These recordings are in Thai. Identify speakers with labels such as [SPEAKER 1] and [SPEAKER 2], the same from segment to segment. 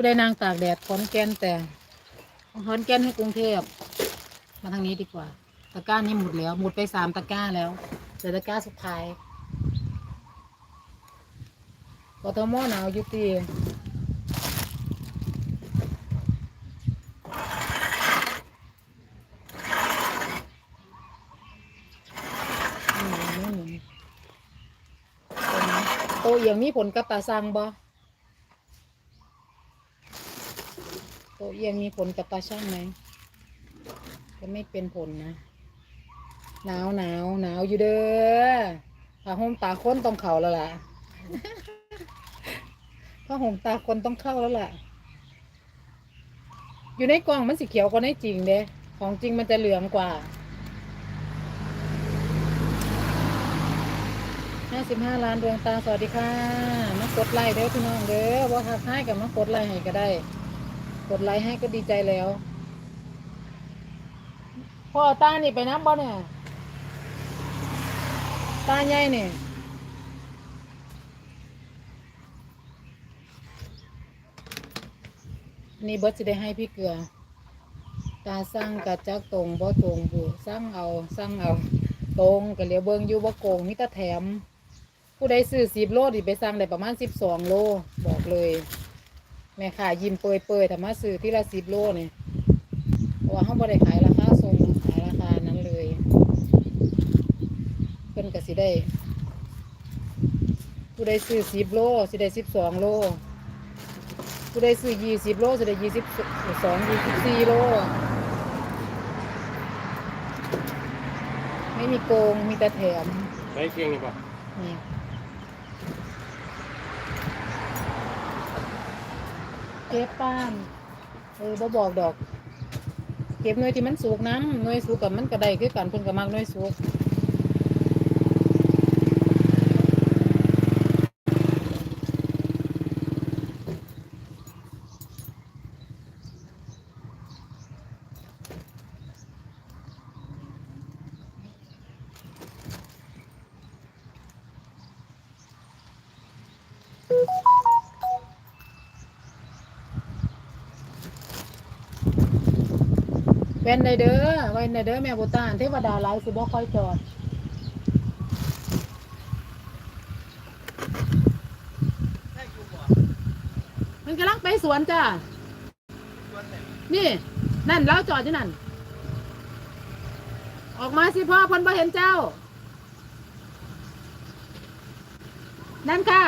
[SPEAKER 1] ผู้ใดนางตากแดดขอนแก่นแต่ขอนแก่นให้กรุงเทพมาทางนี้ดีกว่า ตะกร้านี้หมดแล้ว หมดไปสามตะกร้าแล้วเหลือตะกร้าสุดท้ายกทมหนาวยุติโตเอียงมีผลกับตาสังบ่ โตเอียงมีผลกับตาช่างไหมก็ไม่เป็นผลนะหนาวหนาวหนาวอยู่เด้อผ้าห่มตาคนต้องเข่าแล้วล่ะผ้าห่มตาคนต้องเข้าแล้วล่ะ อยู่ในกล่องมันสีเขียวกว่าในจริงเด้ของจริงมันจะเหลืองกว่าห้าสิบห้าล้านดวงตาสวัสดีค่ะ มากดไลค์เด้อพี่น้องเด้อว่าทักให้กับมากดไลค์ให้ก็ได้ กดไลค์ให้ก็ดีใจแล้ว พ่อตานี่ไปน้ำบ่เนี่ย ตาใหญ่เนี่ยนี่บิร์ดจะได้ให้พี่เกลือ ตาสร้างกะจักตรงบ่ตรงบุสร้างเอาสร้างเอาตรงกะเหลียวเบิงอยู่บ่โกงมีแต่แถม ผู้ใดซื้อสิบโลดิไปสร้างได้ประมาณสิบสองโลบอกเลย แม่ค่ะยิ้มเปยเปยๆถ้ามาซื้อที่ละสิบโลเนี่ยเพราะว่าเขาบ่ได้ขายราคาส่งขายราคานั้นเลย เพิ่นก็สิได้ผู้ใดซื้อสิบโลสิได้สิบสองโลผู้ใดซื้อยี่สิบโลสิได้ยี่สิบสองยี่สิบสี่โลไม่มีโกงมีแต่แถม
[SPEAKER 2] ใช้เคียงนี่ป่ะ
[SPEAKER 1] นี่ เก็บป้านเออบ่บอกดอก เก็บหน่วยที่มันสูกน้ำหน่วยสูกกับมันกระได้คือกันเพิ่นก็มักหน่วยสูก ว่นได้เด้อแว่นเด้อแม่บุตานเทวดาหลายสิบ่ค่อยจอดมันกำลังไปสวนจ้านี่ นั่นแล้วจอดอยู่นั่น ออกมาสิพ่อเพ่นบ่เห็นเจ้า นั่นค่ะ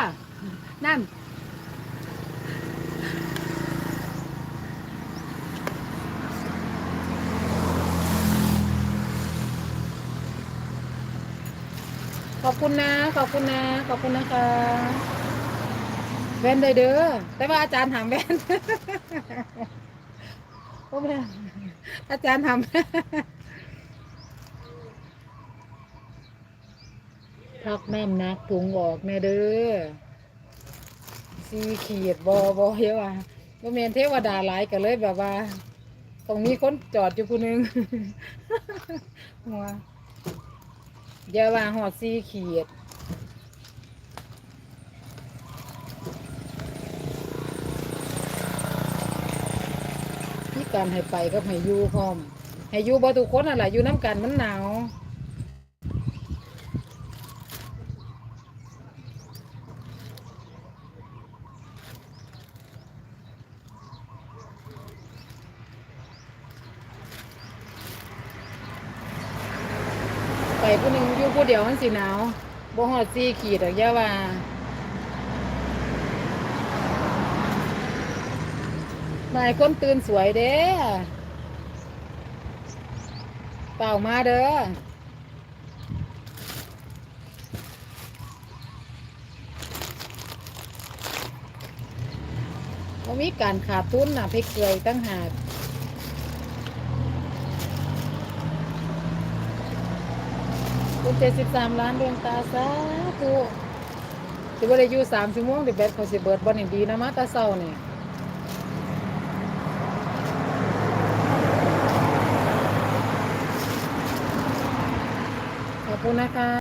[SPEAKER 1] นั่น อบคุณนะ ขอบคุณนะ ขอบคุณนะคะแว่นได้เด้อ แต่ว่าอาจารย์ถามแว่นโอ้แม่อาจารย์ทำพักน้ำหนักถุงออกแม่เด้อสีขีดบอบอเยอะว่ะบ่เมนเทวดาหลายกันเลยแบบว่าต้องมีคนจอดอยู่ผู้หนึงหัว อย่าว่าหอดซีขีดที่การให้ไปก็ให้อยู่พร้อม ให้อยู่บ่ทุกคนอะไรอยู่น้ำกันมันหนาว ผู้หนึ่งอยู่ผู้เดียวมันสิหนาวบ่ฮอดซีขีดหรอกอย่าว่าหลายคนตื่นสวยเด้เปล่ามาเด้อว่ามีการขาดทุนนะเพกเกยตั้งหาก คุณเจ็ดสิบสามล้านดวงตาสาธุสิบ่ได้อยู่สามชั่วโมงดิแบตเขาสิเบิดบ่นี่ดีนะมาตาเศร้านี่ขอบคุณนะคะ